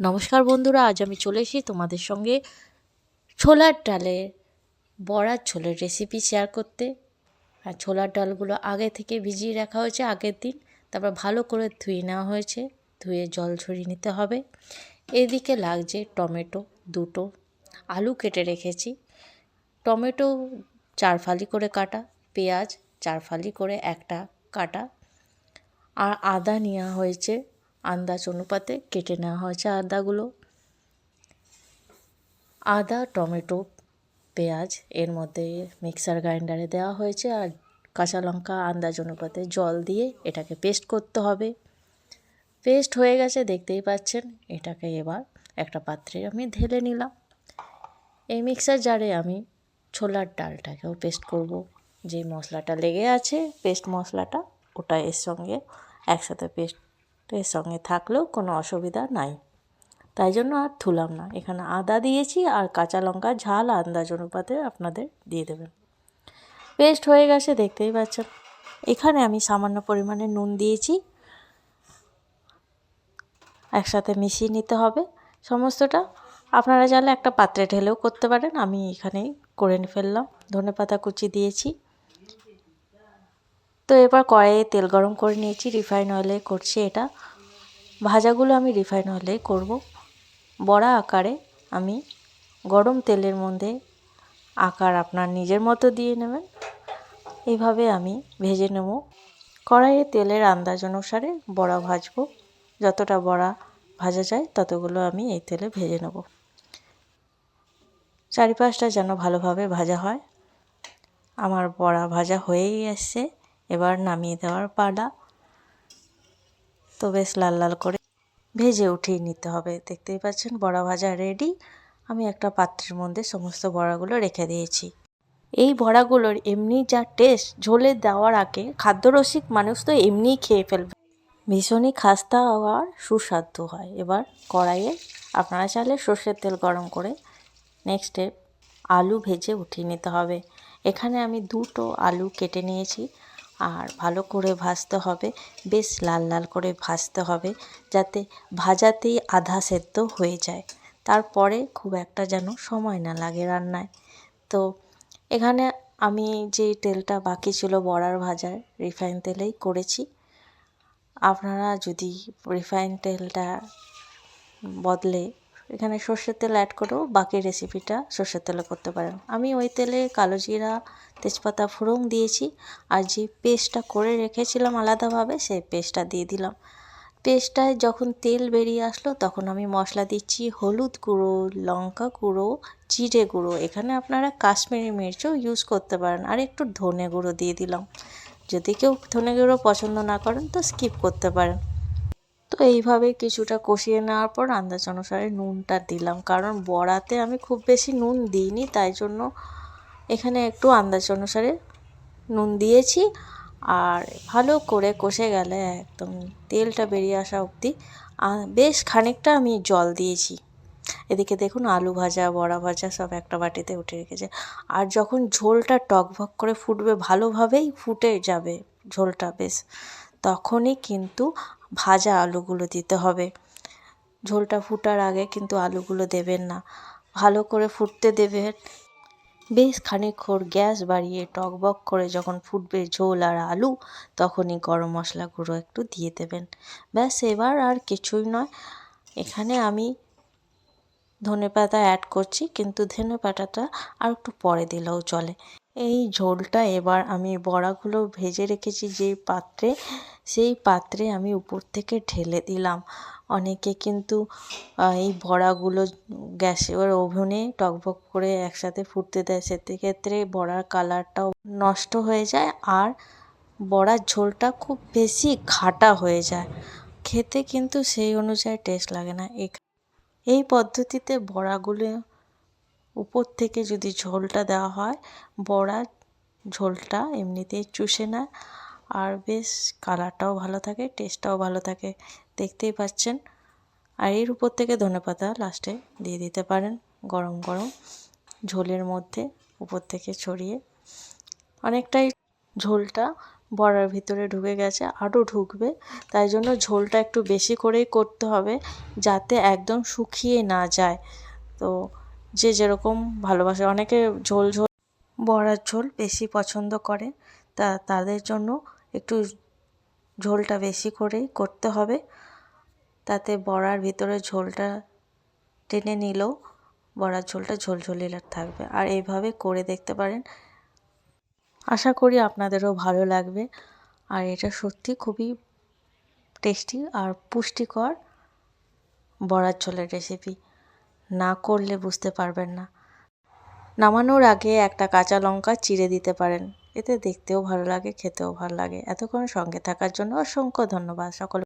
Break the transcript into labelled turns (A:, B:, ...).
A: নমস্কার বন্ধুরা, আজ আমি চলে এসেছি তোমাদের সঙ্গে ছোলার ডালের বড়ার ছোলের রেসিপি শেয়ার করতে। আর ছোলার ডালগুলো আগে থেকে ভিজিয়ে রাখা হয়েছে, আগের দিন। তারপর ভালো করে ধুয়ে নেওয়া হয়েছে, ধুয়ে জল ঝরিয়ে নিতে হবে। এদিকে লাগছে টমেটো দুটো, আলু কেটে রেখেছি। টমেটো চার ফালি করে কাটা, পেঁয়াজ চার ফালি করে একটা কাটা। আর আদা নেওয়া হয়েছে আন্দাজ অনুপাতে কেটে নেওয়া হয়েছে আদাগুলো। আদা, টমেটো, পেঁয়াজ এর মধ্যে মিক্সার গ্রাইন্ডারে দেওয়া হয়েছে আর কাঁচা লঙ্কা আন্দাজ অনুপাতে জল দিয়ে এটাকে পেস্ট করতে হবে। পেস্ট হয়ে গেছে, দেখতেই পাচ্ছেন। এটাকে এবার একটা পাত্রে আমি ঢেলে নিলাম। এই মিক্সার জারে আমি ছোলার ডালটাকেও পেস্ট করব। যে মশলাটা লেগে আছে, পেস্ট মশলাটা ওটা এর সঙ্গে একসাথে পেস্টের সঙ্গে থাকলেও কোনো অসুবিধা নাই। তাই জন্য আর থুলাম না। এখানে আদা দিয়েছি আর কাঁচা লঙ্কা ঝাল আন্দাজ অনুপাতে আপনাদের দিয়ে দেবেন। পেস্ট হয়ে গেছে, দেখতেই পাচ্ছেন। এখানে আমি সামান্য পরিমাণে নুন দিয়েছি। একসাথে মিশিয়ে নিতে হবে সমস্তটা। আপনারা চাইলে একটা পাত্রে ঢেলেও করতে পারেন। আমি এখানেই করে ফেললাম। ধনে পাতা কুচি দিয়েছি। তো এবার কড়াইয়ে তেল গরম করে নিয়েছি। রিফাইন অয়েলে করছি এটা। ভাজাগুলো আমি রিফাইন অয়েলে করব। বড়া আকারে আমি গরম তেলের মধ্যে আকার আপনার নিজের মতো দিয়ে নেবেন। এইভাবে আমি ভেজে নেব। কড়াইয়ে তেলের আন্দাজ অনুসারে বড়া ভাজবো। যতটা বড়া ভাজা যায় ততগুলো আমি এই তেলে ভেজে নেব। চারিপাশটা যেন ভালোভাবে ভাজা হয়। আমার বড়া ভাজা হয়েই এসছে। এবার নামিয়ে দেওয়ার পালা। তো বেশ লাল লাল করে ভেজে উঠিয়ে নিতে হবে। দেখতেই পাচ্ছেন বড়া ভাজা রেডি আমি একটা পাত্রের মধ্যে সমস্ত বড়াগুলো রেখে দিয়েছি। এই বড়াগুলোর এমনি যা টেস্ট ঝোলে দেওয়ার আগে খাদ্যরসিক মানুষ তো এমনিই খেয়ে ফেলবে। ভীষণই খাস্তা আর সুস্বাদু হয়। এবার কড়াইয়ে আপনারা চাইলে সর্ষের তেল গরম করে নেক্সট স্টেপ আলু ভেজে উঠিয়ে নিতে হবে। এখানে আমি দুটো আলু কেটে নিয়েছি। আর ভালো করে ভাজতে হবে। বেশ লাল লাল করে ভাজতে হবে যাতে ভাজাতেই আধা সেদ্ধ হয়ে যায়। তারপরে খুব একটা যেন সময় না লাগে রান্নায়। তো এখানে আমি যে তেলটা বাকি ছিল বড়ার ভাজার রিফাইন তেলেই করেছি। আপনারা যদি রিফাইন তেলটা বদলে এখানে সর্ষের তেল অ্যাড করেও বাকি রেসিপিটা সর্ষের তেলে করতে পারেন। আমি ওই তেলে কালো জিরা, তেজপাতা, ফোড়ন দিয়েছি আর যে পেস্টটা করে রেখেছিলাম আলাদাভাবে, সেই পেস্টটা দিয়ে দিলাম। পেস্টটায় যখন তেল বেরিয়ে আসলো, তখন আমি মশলা দিচ্ছি হলুদ গুঁড়ো, লঙ্কা গুঁড়ো, জিরে গুঁড়ো। এখানে আপনারা কাশ্মীরি মির্চও ইউজ করতে পারেন। আর একটু ধনে গুঁড়ো দিয়ে দিলাম। যদি কেউ ধনে গুঁড়ো পছন্দ না করেন, তো স্কিপ করতে পারেন। তো এইভাবে কিছুটা কষিয়ে নেওয়ার পর আন্দাজ অনুসারে নুনটা দিলাম। কারণ বড়াতে আমি খুব বেশি নুন দিইনি, তাই জন্য এখানে একটু আন্দাজ অনুসারে নুন দিয়েছি। আর ভালো করে কষে গেলে একদম তেলটা বেরিয়ে আসা অবধি বেশ খানিকটা আমি জল দিয়েছি। এদিকে দেখুন আলু ভাজা, বড়া ভাজা সব একটা বাটিতে উঠে রেখেছে। আর যখন ঝোলটা টকভক করে ফুটবে, ভালোভাবেই ফুটে যাবে ঝোলটা, বেশ। তখনই কিন্তু ভাজা আলুগুলো দিতে হবে। ঝোলটা ফুটার আগে কিন্তু আলুগুলো দেবেন না। ভালো করে ফুটতে দেবেন। বেশ খানিকক্ষণ গ্যাস বাড়িয়ে টকবক করে যখন ফুটবে ঝোল আর আলু, তখনই গরম মশলা গুঁড়ো একটু দিয়ে দেবেন। ব্যাস, এবার আর কিছুই নয়। এখানে আমি ধনে পাতা অ্যাড করছি, কিন্তু ধনে পাতাটা আর একটু পরে দিলেও চলে। এই ঝোলটা এবার আমি বড়াগুলো ভেজে রেখেছি যেই পাত্রে। সেই পাত্রে আমি উপর থেকে ঢেলে দিলাম। অনেকে কিন্তু এই বড়াগুলো গ্যাসে ওর ওভেনে টকবক করে একসাথে ফুটতে দেয়। সেক্ষেত্রে বড়ার কালারটাও নষ্ট হয়ে যায় আর বড়ার ঝোলটা খুব বেশি ঘাটা হয়ে যায়। খেতে কিন্তু সেই অনুযায়ী টেস্ট লাগে না। এই পদ্ধতিতে বড়াগুলো উপর থেকে যদি ঝোলটা দেওয়া হয়, বড়ার ঝোলটা এমনিতেই চুষে নেয়। আর বেশ কালারটাও ভালো থাকে টেস্টটাও ভালো থাকে, দেখতেই পাচ্ছেন। আর এর উপর থেকে ধনেপাতা লাস্টে দিয়ে দিতে পারেন, গরম গরম ঝোলের মধ্যে উপর থেকে ছড়িয়ে। অনেকটাই ঝোলটা বড়ার ভিতরে ঢুকে গেছে আরও ঢুকবে, তাই জন্য ঝোলটা একটু বেশি করেই করতে হবে যাতে একদম শুকিয়ে না যায়। তো যে যেরকম ভালোবাসে, অনেকে ঝোল ঝোল বড়ার ঝোল বেশি পছন্দ করে, তা তাদের জন্য একটু ঝোলটা বেশি করেই করতে হবে। তাতে বড়ার ভিতরে ঝোলটা টেনে নিলেও বড়ার ঝোলটা ঝোলঝোলিলার থাকবে। আর এইভাবে করে দেখতে পারেন। আশা করি আপনাদেরও ভালো লাগবে। আর এটা সত্যি খুবই টেস্টি আর পুষ্টিকর বড়ার ঝোলের রেসিপি। না করলে বুঝতে পারবেন না। নামানোর আগে একটা কাঁচা লঙ্কা চিড়ে দিতে পারেন। এতে দেখতেও ভালো লাগে খেতেও ভালো লাগে। এতক্ষণ সঙ্গে থাকার জন্য অসংখ্য ধন্যবাদ সকল